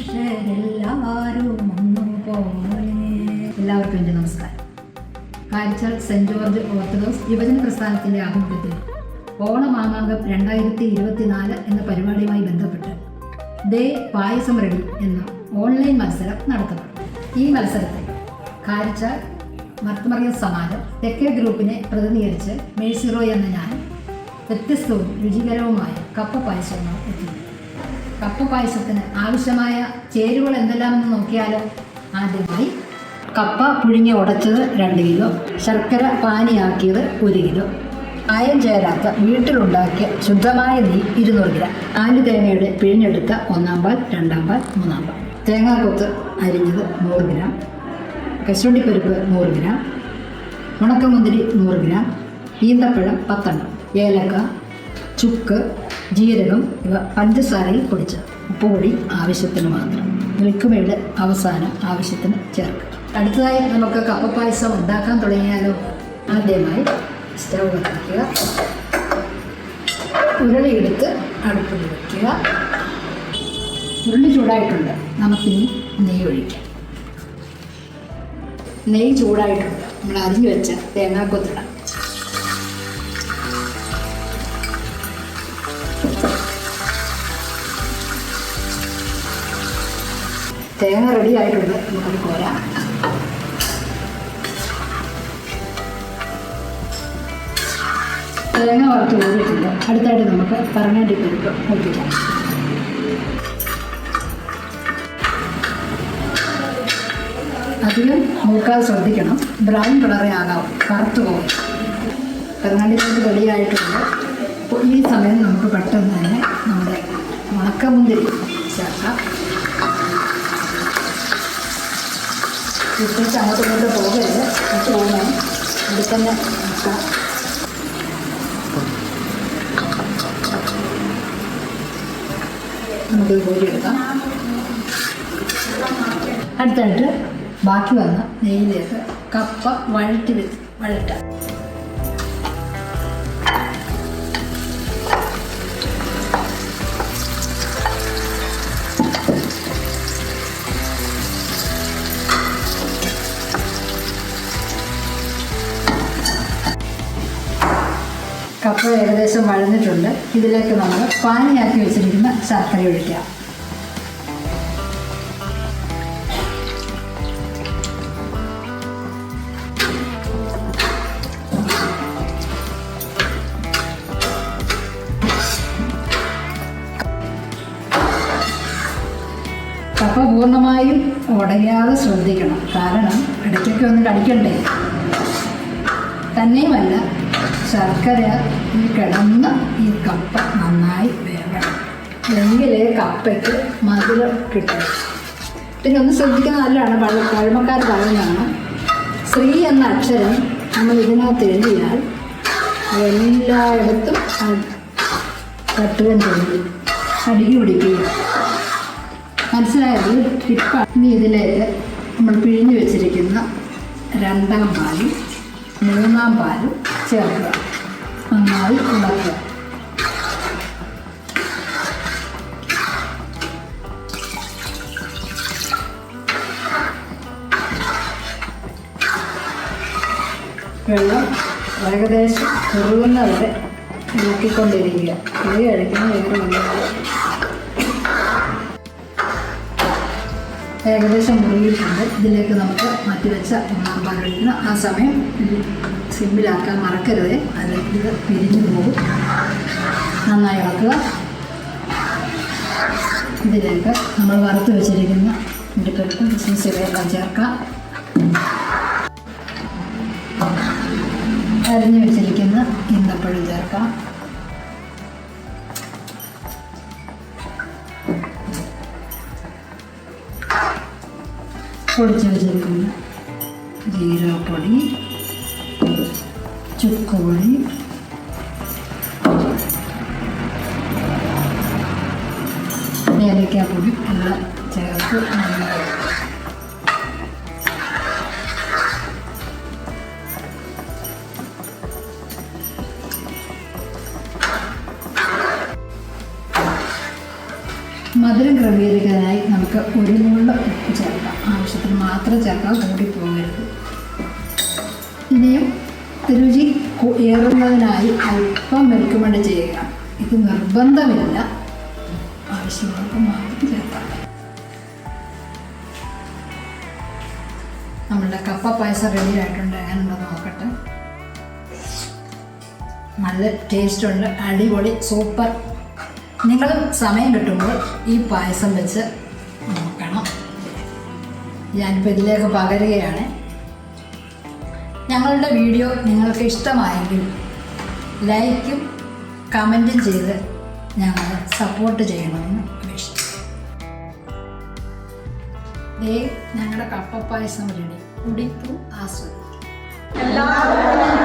മനുഷ്യരെല്ലാവരും എല്ലാവർക്കും എന്റെ നമസ്കാരം. കാഴ്ച സെന്റ് ജോർജ് ഓർത്തഡോക്സ് യുവജന പ്രസ്ഥാനത്തിന്റെ ആഭിമുഖ്യത്തിൽ ഓണമാമാങ്കം രണ്ടായിരത്തി ഇരുപത്തിനാല് എന്ന പരിപാടിയുമായി ബന്ധപ്പെട്ട് ദേ പായസം റെഡി എന്ന ഓൺലൈൻ മത്സരം നടത്തപ്പെട്ടു. ഈ മത്സരത്തിൽ കാഴ്ച മർത്തമറിയ സമാജം തെക്കേ ഗ്രൂപ്പിനെ പ്രതിനിധീകരിച്ച് മേഴ്സിറോ എന്ന ഞാൻ വ്യത്യസ്തവും രുചികരവുമായ കപ്പ പായസങ്ങൾ എത്തുന്നു. കപ്പ പായസത്തിന് ആവശ്യമായ ചേരുവകൾ എന്തെല്ലാമെന്ന് നോക്കിയാലോ? ആദ്യമായി കപ്പ പുഴുങ്ങി ഉടച്ചത് രണ്ട് കിലോ ശർക്കര പാനിയാക്കിയത് ഒരു കിലോ അയം ചേരാത്ത വീട്ടിലുണ്ടാക്കിയ ശുദ്ധമായ നീ ഇരുന്നൂറ് ഗ്രാം നാല് തേങ്ങയുടെ പിഴിഞ്ഞെടുത്ത ഒന്നാം പാൽ രണ്ടാം പാൽ മൂന്നാം പാൽ തേങ്ങാക്കൊത്ത് അരിഞ്ഞത് നൂറ് ഗ്രാം കശുവണ്ടിപ്പരിപ്പ് നൂറ് ഗ്രാം ഉണക്കമുന്തിരി നൂറ് ഗ്രാം ഈന്തപ്പഴം പത്തെണ്ണം ഏലക്ക ചുക്ക് ജീരകം ഇവ പഞ്ചസാരയിൽ പൊടിച്ച് ഉപ്പുപൊടി ആവശ്യത്തിന് മാത്രം. മിൽക്ക് അവസാനം ആവശ്യത്തിന് ചേർക്കുക. അടുത്തതായി നമുക്ക് കപ്പപ്പായസം ഉണ്ടാക്കാൻ തുടങ്ങിയാലോ? ആദ്യമായി സ്റ്റൗ കത്തിക്കുക ഉരുളിയെടുത്ത് അടുപ്പിൽ വയ്ക്കുക. ഉരുളി ചൂടായിട്ടുണ്ട്. നമുക്കിനി നെയ്യ് ഒഴിക്കാം. നെയ്യ് ചൂടായിട്ടുണ്ട്. നമ്മൾ അരിഞ്ഞു വെച്ച തേങ്ങാക്കൊത്തിടാം. തേങ്ങ റെഡി ആയിട്ടുണ്ട്. നമുക്കത് കോരാം. തേങ്ങ വറുത്ത് കോരിയിട്ടുണ്ട്. അടുത്തായിട്ട് നമുക്ക് പറഞ്ഞാണ്ടി പരിപ്പ് ഒപ്പിക്കാം അധികം മൂക്കാതെ ശ്രദ്ധിക്കണം. ബ്രൗൺ കളറേ ആകാവും കറുത്ത് പോകും കറങ്ങാണ്ടി പരിപ്പ് റെഡിയായിട്ടുണ്ട് അപ്പോൾ ഈ സമയം നമുക്ക് പെട്ടെന്ന് തന്നെ നമ്മുടെ ഉണക്കമുന്തിരി ചേർക്കാം. ഇട്ടിട്ട് അങ്ങോട്ടും ഇങ്ങോട്ടും പോകരുത് എനിക്ക് വേണം ഇവിടെ തന്നെ നിൽക്കാം നമുക്ക് കോരി എടുക്കാം അടുത്തായിട്ട് ബാക്കി വന്ന നെയ്യിലേക്ക് കപ്പ വഴറ്റി വെച്ച് വഴറ്റാം. ഏകദേശം വഴഞ്ഞിട്ടുണ്ട്. ഇതിലേക്ക് നമ്മൾ പാനിയാക്കി വെച്ചിരിക്കുന്ന ശർക്കര ഒഴിക്കാം കപ്പ പൂർണമായും ഉടയാതെ ശ്രദ്ധിക്കണം. കാരണം ഇടയ്ക്കൊക്കെ ഒന്ന് കടിക്കണ്ടേ? തന്നെയുമല്ല ശർക്കര ഈ കിടന്ന് ഈ കപ്പ നന്നായി വേവണം. എങ്കിലേ കപ്പയ്ക്ക് മധുരം കിട്ടും. പിന്നെ ഒന്ന് ശ്രദ്ധിക്കുന്ന നല്ലതാണ് പഴ പഴമക്കാർ പറയുന്നതാണ് സ്ത്രീ എന്ന അക്ഷരം നമ്മൾ ഇതിനകത്ത് എഴുതിയാൽ എല്ലായിടത്തും തട്ടുകയും ചെയ്യും അടിക്ക് പിടിക്കുകയും. മനസ്സിലായത് ഇപ്പം ഇനി ഇതിലേക്ക് നമ്മൾ പിഴിഞ്ഞു വെച്ചിരിക്കുന്ന രണ്ടാം പാലും മൂന്നാം പാലും ചേർക്കുക നന്നായി ഇളക്കുക വെള്ളം ഏകദേശം കുറുകുന്നവരെ നോക്കിക്കൊണ്ടിരിക്കുക. ഇത് കഴിക്കുന്ന ഏകദേശം മുറിയിട്ടുണ്ട് ഇതിലേക്ക് നമുക്ക് മാറ്റി വെച്ച ഒന്നാം പാലൊഴിക്കണം ആ സമയം. ഇത് സിമ്പിലാക്കാൻ മറക്കരുത്. അല്ലെങ്കിൽ ഇത് പിരിഞ്ഞു പോകും. നന്നായി ഇളക്കുക ഇതിലേക്ക് നമ്മൾ വറുത്ത് വെച്ചിരിക്കുന്ന ഇടിപ്പരിപ്പ് ബിസിനസ് ഇവയെല്ലാം ചേർക്കാം അരിഞ്ഞു വെച്ചിരിക്കുന്ന ഇന്നപ്പഴം ചേർക്കാം. പൊടിച്ച് വെച്ചിരിക്കുന്ന ജീരകപ്പൊടി. ചുക്കുപൊടി ഏലക്കാപ്പൊടി എല്ലാം ചേർത്ത് മധുരം ക്രമീകരിക്കാനായി നമുക്ക് ഒരു നുള്ള ഉപ്പ് ചേർക്കാം ആവശ്യത്തിന് മാത്രം ചേർക്കാൻ കൂടി പോകരുത് ഇനിയും രുചി ഏറുന്നതിനായി അല്പം മെൽക്കുമണ്ട് ചെയ്യുക. ഇത് നിർബന്ധമില്ല. ആവശ്യമുള്ളപ്പോൾ മാത്രം ചേർക്കാം നമ്മളുടെ കപ്പ പായസം റെഡി ആയിട്ടുണ്ട്. എങ്ങനെയുണ്ടോ നോക്കട്ടെ. നല്ല ടേസ്റ്റ് ഉണ്ട്. അടിപൊളി സൂപ്പർ നിങ്ങൾ സമയം കിട്ടുമ്പോൾ ഈ പായസം വെച്ച് നോക്കണം. ഞാനിപ്പോൾ ഇതിലേക്ക് പകരുകയാണ്. ഞങ്ങളുടെ വീഡിയോ നിങ്ങൾക്ക് ഇഷ്ടമായെങ്കിൽ ലൈക്കും കമന്റും ചെയ്ത് ഞങ്ങളെ സപ്പോർട്ട് ചെയ്യണമെന്ന് അപേക്ഷിച്ചു ദേ ഞങ്ങളുടെ കപ്പപ്പായസം റെഡി കുടിക്കും ആസ്വദിക്കും. എല്ലാവർക്കും